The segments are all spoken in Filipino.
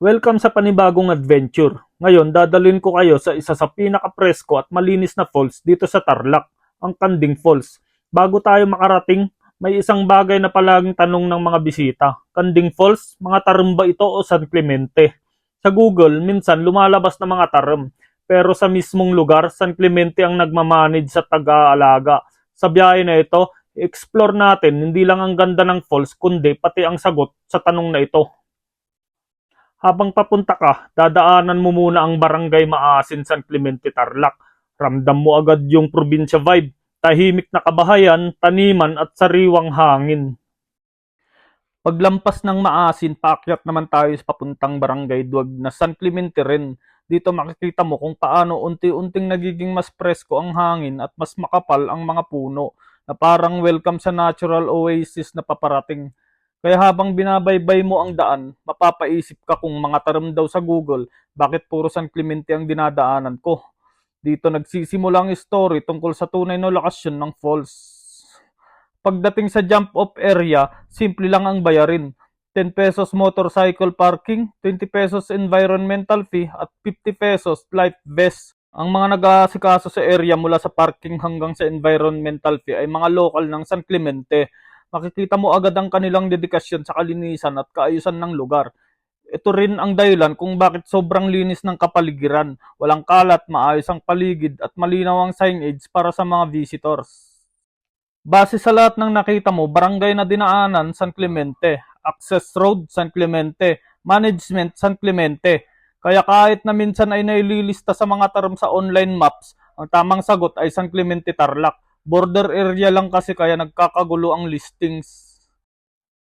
Welcome sa panibagong adventure. Ngayon, dadalhin ko kayo sa isa sa pinaka-presko at malinis na falls dito sa Tarlac, ang Kanding Falls. Bago tayo makarating, may isang bagay na palaging tanong ng mga bisita. Kanding Falls, mga tarum ba ito o San Clemente? Sa Google, minsan lumalabas na mga tarum. Pero sa mismong lugar, San Clemente ang nagmamanage sa taga-alaga. Sa biyahe na ito, explore natin hindi lang ang ganda ng falls, kundi pati ang sagot sa tanong na ito. Habang papunta ka, dadaanan mo muna ang barangay Maasin San Clemente Tarlac. Ramdam mo agad yung probinsya vibe, tahimik na kabahayan, taniman at sariwang hangin. Paglampas ng Maasin, paakyat naman tayo sa papuntang barangay Duwag na San Clemente rin. Dito makikita mo kung paano unti-unting nagiging mas presko ang hangin at mas makapal ang mga puno na parang welcome sa natural oasis na paparating. Kaya habang binabaybay mo ang daan, mapapaisip ka kung mga taram daw sa Google, bakit puro San Clemente ang dinadaanan ko. Dito nagsisimula ang story tungkol sa tunay na lokasyon ng falls. Pagdating sa jump off area, simple lang ang bayarin. 10 pesos motorcycle parking, 20 pesos environmental fee, at 50 pesos life vest. Ang mga nag-aasikaso sa area mula sa parking hanggang sa environmental fee ay mga local ng San Clemente makikita mo agad ang kanilang dedikasyon sa kalinisan at kaayusan ng lugar. Ito rin ang dahilan kung bakit sobrang linis ng kapaligiran, walang kalat, maayos ang paligid at malinaw ang signage para sa mga visitors. Base sa lahat ng nakita mo, barangay na dinaanan, San Clemente, Access Road, San Clemente, Management, San Clemente. Kaya kahit na minsan ay naililista sa mga term sa online maps, ang tamang sagot ay San Clemente Tarlac. Border area lang kasi kaya nagkakagulo ang listings.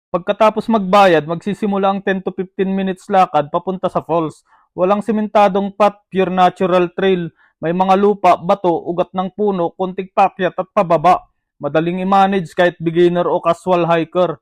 Pagkatapos magbayad, magsisimula ang 10 to 15 minutes lakad papunta sa falls. Walang simentadong path, pure natural trail. May mga lupa, bato, ugat ng puno, kunting pakyat at pababa. Madaling i-manage kahit beginner o casual hiker.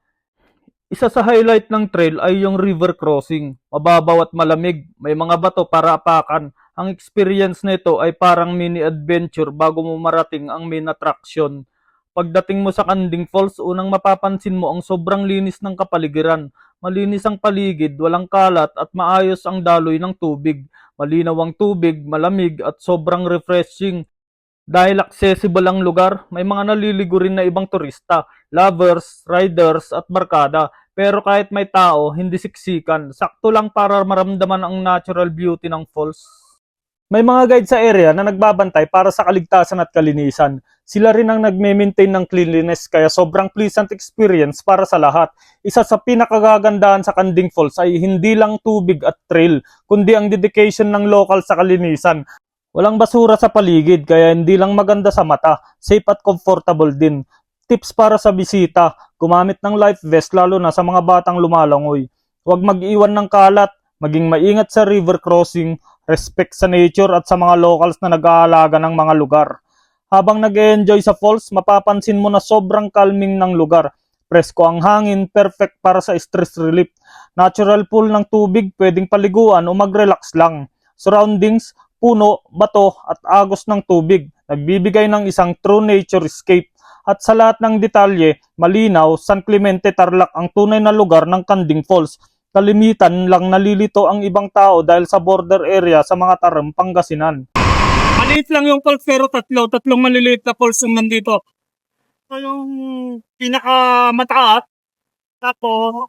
Isa sa highlight ng trail ay yung river crossing. Mababaw at malamig, may mga bato para apakan. Ang experience nito ay parang mini adventure bago mo marating ang main attraction. Pagdating mo sa Kanding Falls, unang mapapansin mo ang sobrang linis ng kapaligiran. Malinis ang paligid, walang kalat at maayos ang daloy ng tubig. Malinaw ang tubig, malamig at sobrang refreshing. Dahil accessible ang lugar, may mga naliligo rin na ibang turista, lovers, riders at barkada. Pero kahit may tao, hindi siksikan. Sakto lang para maramdaman ang natural beauty ng falls. May mga guide sa area na nagbabantay para sa kaligtasan at kalinisan. Sila rin ang nagme-maintain ng cleanliness kaya sobrang pleasant experience para sa lahat. Isa sa pinakagagandahan sa Kanding Falls ay hindi lang tubig at trail, kundi ang dedication ng local sa kalinisan. Walang basura sa paligid kaya hindi lang maganda sa mata, safe at comfortable din. Tips para sa bisita, gumamit ng life vest lalo na sa mga batang lumalangoy. Huwag mag-iwan ng kalat, maging maingat sa river crossing, respect sa nature at sa mga locals na nag-aalaga ng mga lugar. Habang nag-enjoy sa falls, mapapansin mo na sobrang calming ng lugar. Presko ang hangin, perfect para sa stress relief. Natural pool ng tubig, pwedeng paliguan o mag-relax lang. Surroundings, puno, bato at agos ng tubig. Nagbibigay ng isang true nature escape. At sa lahat ng detalye, malinaw, San Clemente Tarlac ang tunay na lugar ng Kanding Falls kalimitan lang nalilito ang ibang tao dahil sa border area sa mga taram Pangasinan. Maliit lang yung falls pero tatlo, tatlong maliliit na falls yung nandito. Ito yung pinakamataas. Tapos,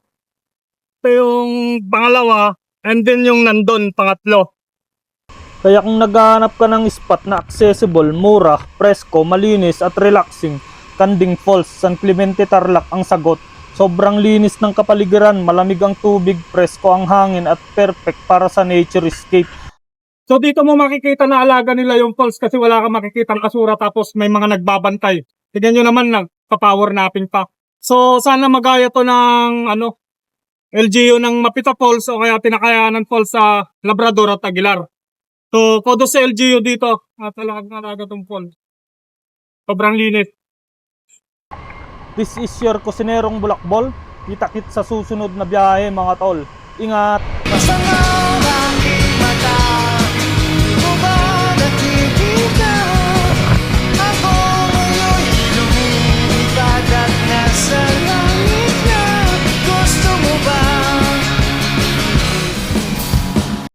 ito yung pangalawa. And then yung nandun, pangatlo. Kaya kung naghahanap ka ng spot na accessible, mura, presko, malinis at relaxing, Kanding Falls, San Clemente Tarlac ang sagot. Sobrang linis ng kapaligiran, malamig ang tubig, presko ang hangin at perfect para sa nature escape. So dito mo makikita na alaga nila yung falls kasi wala kang makikitang kasura tapos may mga nagbabantay. Tignan nyo naman lang, pa-power napping pa. So sana magaya to ng ano, LGU ng Mapita Falls o kaya Tinakayanan Falls sa Labrador at Aguilar. So kodo sa LGU dito at talagang alaga tong falls. Sobrang linis. This is your kusinerong bulakbol. Kita-kit sa susunod na biyahe mga tol. Ingat!